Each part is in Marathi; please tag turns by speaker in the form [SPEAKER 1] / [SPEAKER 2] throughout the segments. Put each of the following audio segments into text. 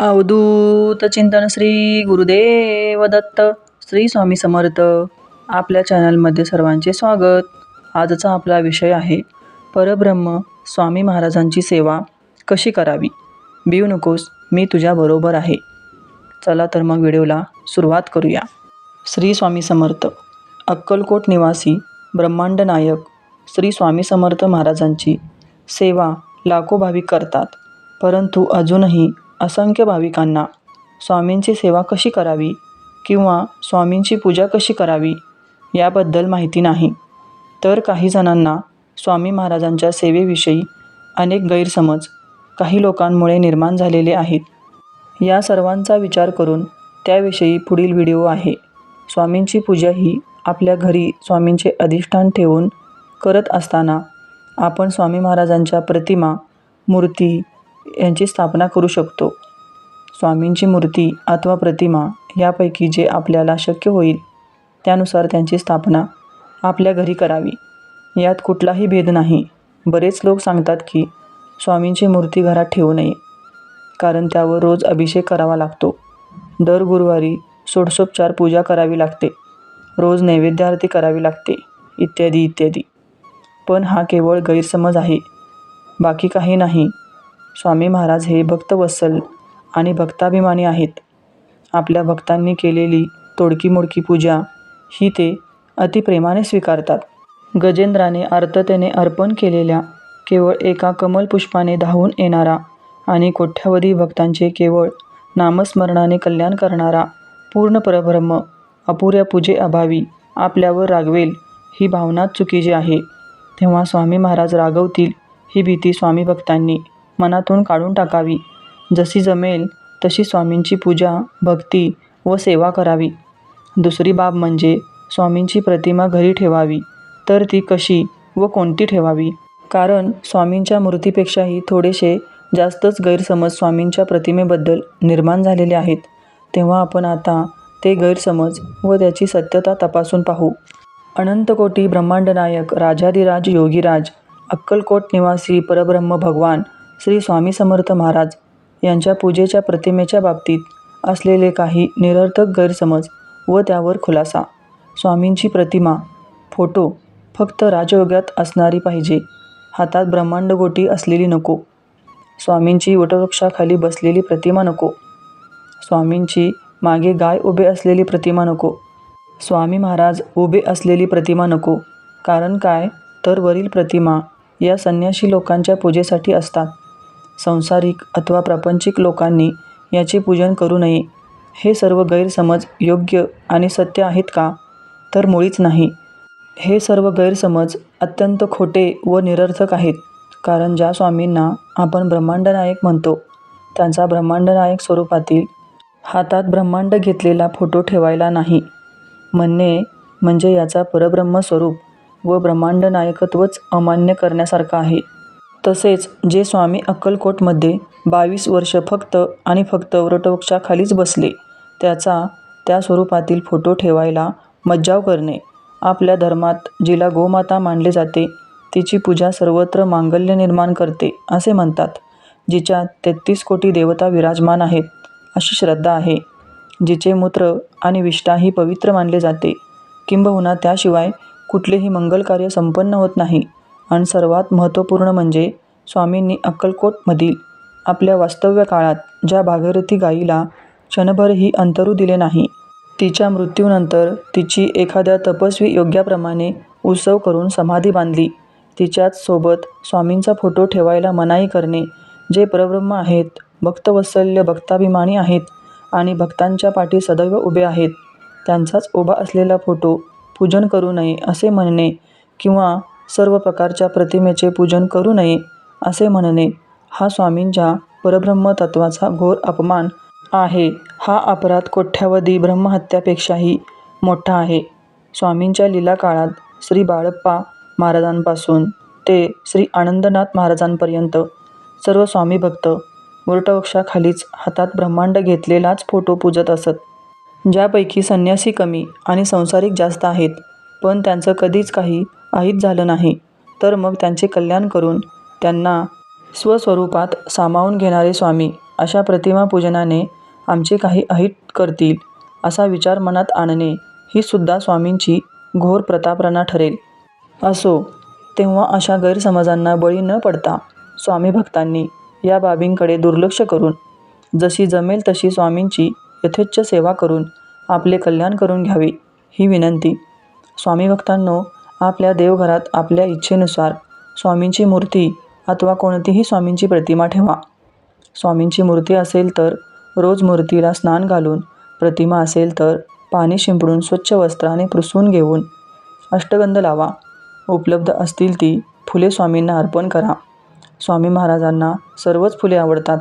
[SPEAKER 1] अवधूत चिंतन श्री गुरुदेव दत्त श्री स्वामी समर्थ. आपल्या चॅनलमध्ये सर्वांचे स्वागत. आजचा आपला विषय आहे परब्रह्म स्वामी महाराजांची सेवा कशी करावी? बिऊ नकोस मी तुझ्याबरोबर आहे. चला तर मग व्हिडिओला सुरुवात करूया. श्री स्वामी समर्थ अक्कलकोट निवासी ब्रह्मांड नायक श्री स्वामी समर्थ महाराजांची सेवा लाखो भाविक करतात परंतु अजूनही असंख्य भाविकांना स्वामींची सेवा कशी करावी किंवा स्वामींची पूजा कशी करावी याबद्दल माहिती नाही. तर काही जणांना स्वामी महाराजांच्या सेवेविषयी अनेक गैरसमज काही लोकांमुळे निर्माण झालेले आहेत. या सर्वांचा विचार करून त्याविषयी पुढील व्हिडिओ आहे. स्वामींची पूजा ही आपल्या घरी स्वामींचे अधिष्ठान ठेवून करत असताना आपण स्वामी महाराजांच्या प्रतिमा मूर्ती यांची स्थापना करू शकतो. स्वामींची मूर्ती अथवा प्रतिमा यापैकी जे आपल्याला शक्य होईल त्यानुसार त्यांची स्थापना आपल्या घरी करावी. यात कुठलाही भेद नाही. बरेच लोक सांगतात की स्वामींची मूर्ती घरात ठेवू नये कारण त्यावर रोज अभिषेक करावा लागतो. दर गुरुवारी सोडसोपचार पूजा करावी लागते. रोज नैवेद्य आरती करावी लागते इत्यादी इत्यादी. पण हा केवळ गैरसमज आहे. बाकी काही नाही. स्वामी महाराज हे भक्तवत्सल आणि भक्ताभिमानी आहेत. आपल्या भक्तांनी केलेली तोडकी मोडकी पूजा ही ते अतिप्रेमाने स्वीकारतात. गजेंद्राने आर्ततेने अर्पण केलेल्या केवळ एका कमलपुष्पाने धावून येणारा आणि कोट्यावधी भक्तांचे केवळ नामस्मरणाने कल्याण करणारा पूर्ण परब्रह्म अपुऱ्या पूजेअभावी आपल्यावर रागवेल ही भावनाच चुकीची आहे. तेव्हा स्वामी महाराज रागवतील ही भीती स्वामी भक्तांनी मनातून काढून टाकावी. जशी जमेल तशी स्वामींची पूजा भक्ती व सेवा करावी. दुसरी बाब म्हणजे स्वामींची प्रतिमा घरी ठेवावी तर ती कशी व कोणती ठेवावी? कारण स्वामींच्या मूर्तीपेक्षाही थोडेसे जास्तच गैरसमज स्वामींच्या प्रतिमेबद्दल निर्माण झालेले आहेत. तेव्हा आपण आता ते गैरसमज व त्याची सत्यता तपासून पाहू. अनंतकोटी ब्रह्मांडनायक राजाधिराज योगीराज अक्कलकोट निवासी परब्रह्म भगवान श्री स्वामी समर्थ महाराज यांच्या पूजेच्या प्रतिमेच्या बाबतीत असलेले काही निरर्थक गैरसमज व त्यावर खुलासा. स्वामींची प्रतिमा फोटो फक्त राजयोगात असणारी पाहिजे. हातात ब्रह्मांड गोटी असलेली नको. स्वामींची वटवृक्षाखाली बसलेली प्रतिमा नको. स्वामींची मागे गाय उभे असलेली प्रतिमा नको. स्वामी महाराज उभे असलेली प्रतिमा नको. कारण काय? तर वरील प्रतिमा या संन्याशी लोकांच्या पूजेसाठी असतात. संसारिक अथवा प्रापंचिक लोकांनी याचे पूजन करू नये. हे सर्व गैरसमज योग्य आणि सत्य आहेत का? तर मुळीच नाही. हे सर्व गैरसमज अत्यंत खोटे व निरर्थक आहेत कारण ज्या स्वामींना आपण ब्रह्मांडनायक म्हणतो त्यांचा ब्रह्मांडनायक स्वरूपातील हातात ब्रह्मांड घेतलेला फोटो ठेवायला नाही. म्हणणे म्हणजे याचा परब्रह्म स्वरूप व ब्रह्मांडनायकत्वच अमान्य करण्यासारखं आहे. तसेच जे स्वामी अक्कलकोटमध्ये बावीस वर्ष फक्त आणि फक्त वटवृक्षाखालीच बसले त्याचा त्या स्वरूपातील फोटो ठेवायला मज्जाव करणे. आपल्या धर्मात जिला गोमाता मानले जाते तिची पूजा सर्वत्र मांगल्य निर्माण करते असे म्हणतात जिच्या तेहतीस कोटी देवता विराजमान आहेत अशी श्रद्धा आहे. जिचे मूत्र आणि विष्ठाही पवित्र मानले जाते. किंबहुना त्याशिवाय कुठलेही मंगलकार्य संपन्न होत नाही. आणि सर्वात महत्त्वपूर्ण म्हणजे स्वामींनी अक्कलकोटमधील आपल्या वास्तव्य काळात ज्या भागीरथी गायीला क्षणभरही अंतरू दिले नाही तिच्या मृत्यूनंतर तिची एखाद्या तपस्वी योग्याप्रमाणे उत्सव करून समाधी बांधली. तिच्याच सोबत स्वामींचा फोटो ठेवायला मनाई करणे जे परब्रह्म आहेत भक्तवत्सल्य भक्ताभिमानी आहेत आणि भक्तांच्या पाठी सदैव उभे आहेत. त्यांचाच उभा असलेला फोटो पूजन करू नये असे म्हणणे किंवा सर्व प्रकारच्या प्रतिमेचे पूजन करू नये असे म्हणणे. हा स्वामींच्या परब्रह्म तत्वाचा घोर अपमान आहे. हा अपराध कोट्यावधी ब्रह्महत्यापेक्षाही मोठा आहे. स्वामींच्या लीला काळात श्री बाळप्पा महाराजांपासून ते श्री आनंदनाथ महाराजांपर्यंत सर्व स्वामी भक्त वटवृक्षाखालीच हातात ब्रह्मांड घेतलेलाच फोटो पूजत असत. ज्यापैकी संन्यासी कमी आणि संसारिक जास्त आहेत पण त्यांचं कधीच काही अहित झालं नाही. तर मग त्यांचे कल्याण करून त्यांना स्वस्वरूपात सामावून घेणारे स्वामी अशा प्रतिमा पूजनाने आमचे काही अहित करतील असा विचार मनात आणणे ही सुद्धा स्वामींची घोर प्रतापरणा ठरेल. असो तेव्हा अशा गैरसमजांना बळी न पडता स्वामी भक्तांनी या बाबींकडे दुर्लक्ष करून जशी जमेल तशी स्वामींची यथेच्छ सेवा करून आपले कल्याण करून घ्यावे ही विनंती स्वामी भक्तांनो आपल्या देवघरात आपल्या इच्छेनुसार स्वामींची मूर्ती अथवा कोणतीही स्वामींची प्रतिमा ठेवा. स्वामींची मूर्ती असेल तर रोज मूर्तीला स्नान घालून प्रतिमा असेल तर पाणी शिंपडून स्वच्छ वस्त्राने पुसून घेऊन अष्टगंध लावा. उपलब्ध असतील ती फुले स्वामींना अर्पण करा. स्वामी महाराजांना सर्वच फुले आवडतात.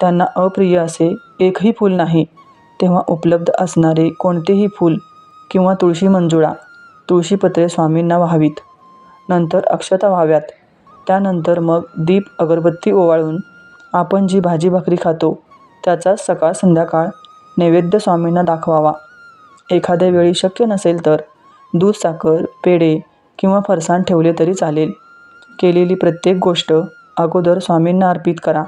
[SPEAKER 1] त्यांना अप्रिय असे एकही फूल नाही. तेव्हा उपलब्ध असणारे कोणतेही फूल किंवा तुळशी मंजुळा तुळशीपत्रे स्वामींना व्हावीत. नंतर अक्षता व्हाव्यात. त्यानंतर मग दीप अगरबत्ती ओवाळून आपण जी भाजी भाकरी खातो त्याचा सकाळ संध्याकाळ नैवेद्य स्वामींना दाखवावा. एखाद्या वेळी शक्य नसेल तर दूध साखर पेढे किंवा फरसाण ठेवले तरी चालेल. केलेली प्रत्येक गोष्ट अगोदर स्वामींना अर्पित करा.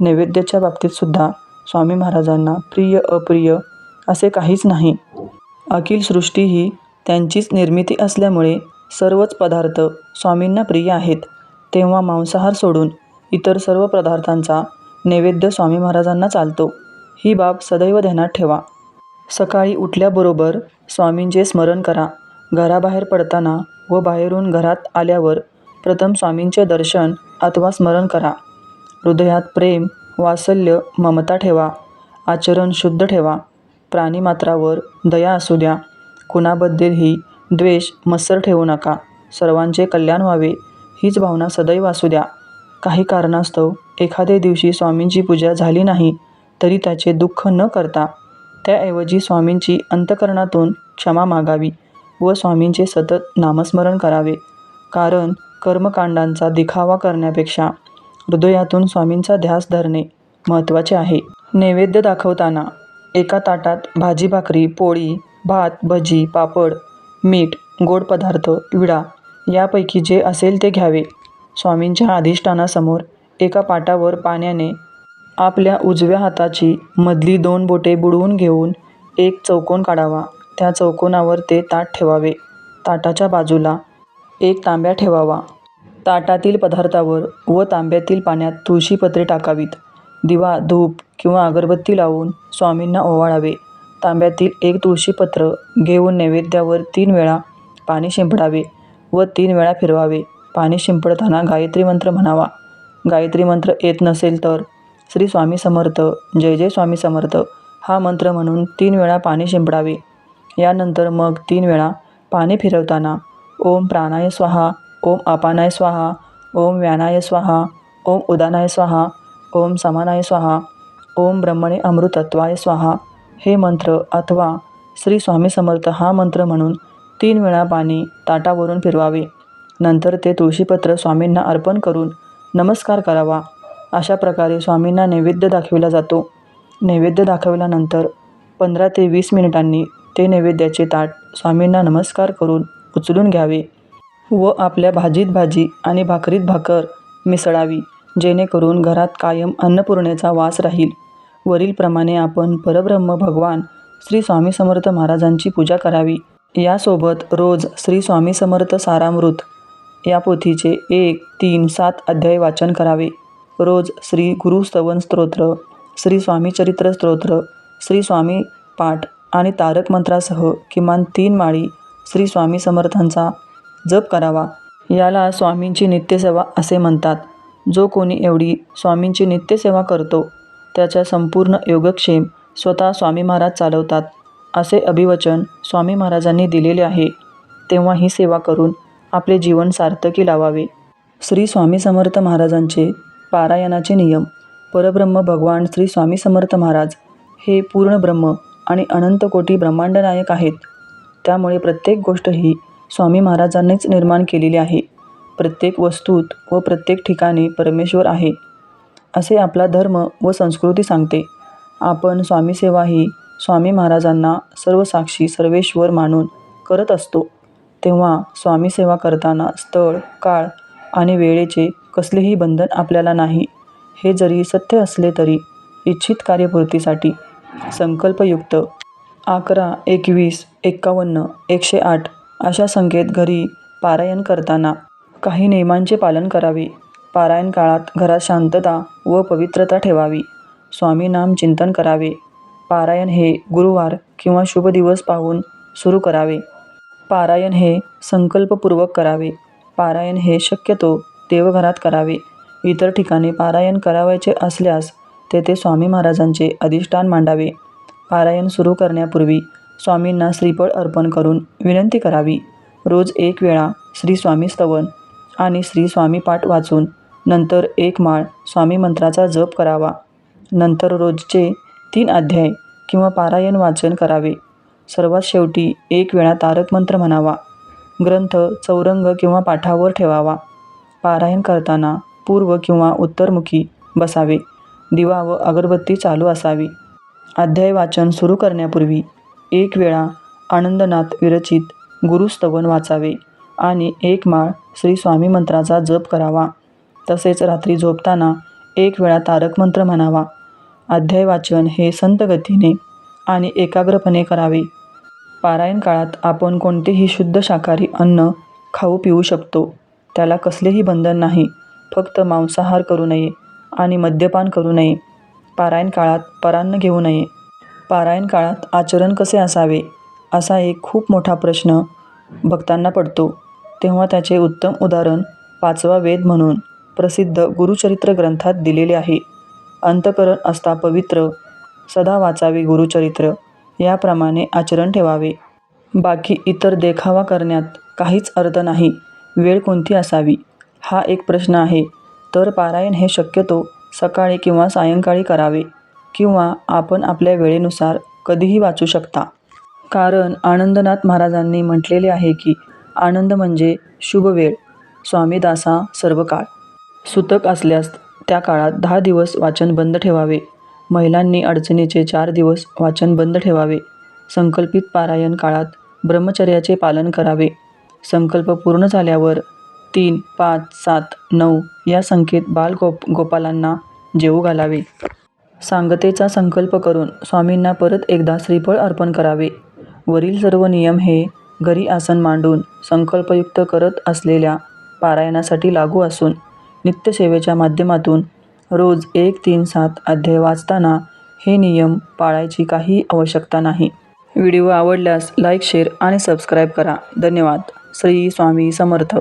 [SPEAKER 1] नैवेद्याच्या बाबतीतसुद्धा स्वामी महाराजांना प्रिय अप्रिय असे काहीच नाही. अखिल सृष्टी ही त्यांचीच निर्मिती असल्यामुळे सर्वच पदार्थ स्वामींना प्रिय आहेत. तेव्हा मांसाहार सोडून इतर सर्व पदार्थांचा नैवेद्य स्वामी महाराजांना चालतो. ही बाब सदैव ध्यानात ठेवा. सकाळी उठल्याबरोबर स्वामींचे स्मरण करा. घराबाहेर पडताना व बाहेरून घरात आल्यावर प्रथम स्वामींचे दर्शन अथवा स्मरण करा. हृदयात प्रेम वात्सल्य ममता ठेवा. आचरण शुद्ध ठेवा. प्राणीमात्रावर दया असू द्या. कुणाबद्दलही द्वेष मत्सर ठेवू नका. सर्वांचे कल्याण व्हावे हीच भावना सदैव असू द्या. काही कारणास्तव एखाद्या दिवशी स्वामींची पूजा झाली नाही तरी त्याचे दुःख न करता त्याऐवजी स्वामींची अंतकरणातून क्षमा मागावी व स्वामींचे सतत नामस्मरण करावे. कारण कर्मकांडांचा दिखावा करण्यापेक्षा हृदयातून स्वामींचा ध्यास धरणे महत्त्वाचे आहे. नैवेद्य दाखवताना एका ताटात भाजी भाकरी पोळी भात भजी पापड मीठ गोड पदार्थ विडा यापैकी जे असेल ते घ्यावे. स्वामींच्या अधिष्ठानासमोर एका पाटावर पाण्याने आपल्या उजव्या हाताची मधली दोन बोटे बुडवून घेऊन एक चौकोन काढावा. त्या चौकोनावर ते ताट ठेवावे. ताटाच्या बाजूला एक तांब्या ठेवावा. ताटातील पदार्थावर व तांब्यातील पाण्यात तुळशीपत्रे टाकावीत. दिवा धूप किंवा अगरबत्ती लावून स्वामींना ओवाळावे. तांब्यातील एक तुळशीपत्र घेऊन नैवेद्यावर तीन वेळा पाणी शिंपडावे व तीन वेळा फिरवावे. पाणी शिंपडताना गायत्री मंत्र म्हणावा. गायत्री मंत्र येत नसेल तर श्री स्वामी समर्थ जय जय स्वामी समर्थ हा मंत्र म्हणून तीन वेळा पाणी शिंपडावे. यानंतर मग तीन वेळा पाणी फिरवताना ओम प्राणाय स्वाहा ओम अपानाय स्वाहा ओम व्यानाय स्वाहा ओम उदानाय स्वाहा ओम समानाय स्वाहा ओम ब्रह्मणे अमृतत्वाय स्वाहा हे मंत्र अथवा श्री स्वामी समर्थ हा मंत्र म्हणून तीन वेळा पाणी ताटावरून फिरवावे. नंतर ते तुळशीपत्र स्वामींना अर्पण करून नमस्कार करावा. अशा प्रकारे स्वामींना नैवेद्य दाखविला जातो. नैवेद्य दाखवल्यानंतर पंधरा ते वीस मिनिटांनी ते नैवेद्याचे ताट स्वामींना नमस्कार करून उचलून घ्यावे व आपल्या भाजीत भाजी आणि भाकरीत भाकर मिसळावी जेणेकरून घरात कायम अन्नपूर्णेचा वास राहील. वरीलप्रमाणे आपण परब्रह्म भगवान श्री स्वामी समर्थ महाराजांची पूजा करावी. यासोबत रोज श्री स्वामी समर्थ सारामृत या पोथीचे एक तीन सात अध्याय वाचन करावे. रोज श्री गुरुस्तवन स्तोत्र श्री स्वामी चरित्र स्तोत्र श्री स्वामी पाठ आणि तारक मंत्रासह किमान तीन माळी श्री स्वामी समर्थांचा जप करावा. याला स्वामींची नित्यसेवा असे म्हणतात. जो कोणी एवढी स्वामींची नित्यसेवा करतो त्याच्या संपूर्ण योगक्षेम स्वतः स्वामी महाराज चालवतात असे अभिवचन स्वामी महाराजांनी दिलेले आहे. तेव्हा ही सेवा करून आपले जीवन सार्थकी लावावे. श्री स्वामी समर्थ महाराजांचे पारायणाचे नियम परब्रह्म भगवान श्री स्वामी समर्थ महाराज हे पूर्ण ब्रह्म आणि अनंत कोटी ब्रह्मांड नायक आहेत. त्यामुळे प्रत्येक गोष्ट ही स्वामी महाराजांनीच निर्माण केलेली आहे. प्रत्येक वस्तूत व प्रत्येक ठिकाणी परमेश्वर आहे. असे आपला धर्म व संस्कृती सांगते. आपण स्वामीसेवा ही स्वामी महाराजांना सर्व साक्षी सर्वेश्वर मानून करत असतो. तेव्हा स्वामीसेवा करताना स्थळ काळ आणि वेळेचे कसलेही बंधन आपल्याला नाही. हे जरी सत्य असले तरी इच्छित कार्यपूर्तीसाठी संकल्पयुक्त अकरा एकवीस एक्कावन्न एकशे आठ अशा संख्येत घरी पारायण करताना काही नियमांचे पालन करावे. पारायण काळात घरात शांतता व पवित्रता ठेवावी. स्वामी नाम चिंतन करावे. पारायण हे गुरुवार किंवा शुभ दिवस पाहून सुरू करावे. पारायण हे संकल्पपूर्वक करावे. पारायण हे शक्यतो देवघरात करावे. इतर ठिकाणी पारायण करावायचे असल्यास तेथे स्वामी महाराजांचे अधिष्ठान मांडावे. पारायण सुरू करण्यापूर्वी स्वामींना श्रीफळ अर्पण करून विनंती करावी. रोज एक वेळा श्री स्वामी स्तवन आणि श्री स्वामी पाठ वाचून नंतर एक माळ स्वामी मंत्राचा जप करावा. नंतर रोजचे तीन अध्याय किंवा पारायण वाचन करावे. सर्वात शेवटी एक वेळा तारक मंत्र म्हणावा. ग्रंथ चौरंग किंवा पाठावर ठेवावा. पारायण करताना पूर्व किंवा उत्तरमुखी बसावे. दिवा व अगरबत्ती चालू असावी. अध्याय वाचन सुरू करण्यापूर्वी एक वेळा आनंदनाथ विरचित गुरुस्तवन वाचावे आणि एक माळ श्री स्वामी मंत्राचा जप करावा. तसेच रात्री झोपताना एक वेळा तारक मंत्र म्हणावा. अध्याय वाचन हे संत गतीने आणि एकाग्रपणे करावे. पारायण काळात आपण कोणतेही शुद्ध शाकाहारी अन्न खाऊ पिऊ शकतो. त्याला कसलेही बंधन नाही. फक्त मांसाहार करू नये आणि मद्यपान करू नये. पारायण काळात परान्न घेऊ नये. पारायण काळात आचरण कसे असावे? असा एक खूप मोठा प्रश्न भक्तांना पडतो. तेव्हा त्याचे उत्तम उदाहरण पाचवा वेद म्हणून प्रसिद्ध गुरुचरित्र ग्रंथात दिलेले आहे. अंतकरण असता पवित्र सदा वाचावे गुरुचरित्र याप्रमाणे आचरण ठेवावे. बाकी इतर देखावा करण्यात काहीच अर्थ नाही. वेळ कोणती असावी? हा एक प्रश्न आहे. तर पारायण हे शक्यतो सकाळी किंवा सायंकाळी करावे किंवा आपण आपल्या वेळेनुसार कधीही वाचू शकता. कारण आनंदनाथ महाराजांनी म्हटलेले आहे की आनंद म्हणजे शुभ वेळ. स्वामीदासा सर्व काळ सुतक असल्यास त्या काळात दहा दिवस वाचन बंद ठेवावे. महिलांनी अडचणीचे चार दिवस वाचन बंद ठेवावे. संकल्पित पारायण काळात ब्रह्मचर्याचे पालन करावे. संकल्प पूर्ण झाल्यावर तीन पाच सात नऊ या संख्येत बालगोप गोपालांना जेवू घालावे. सांगतेचा संकल्प करून स्वामींना परत एकदा श्रीफळ अर्पण करावे. वरील सर्व नियम हे घरी आसन मांडून संकल्पयुक्त करत असलेल्या पारायणासाठी लागू असून नित्यसेवेच्या माध्यमातून रोज एक तीन सात अध्याय वाचताना हे नियम पाळायची काही आवश्यकता नाही. व्हिडिओ आवडल्यास लाईक शेअर आणि सबस्क्राईब करा. धन्यवाद. श्री स्वामी समर्थ.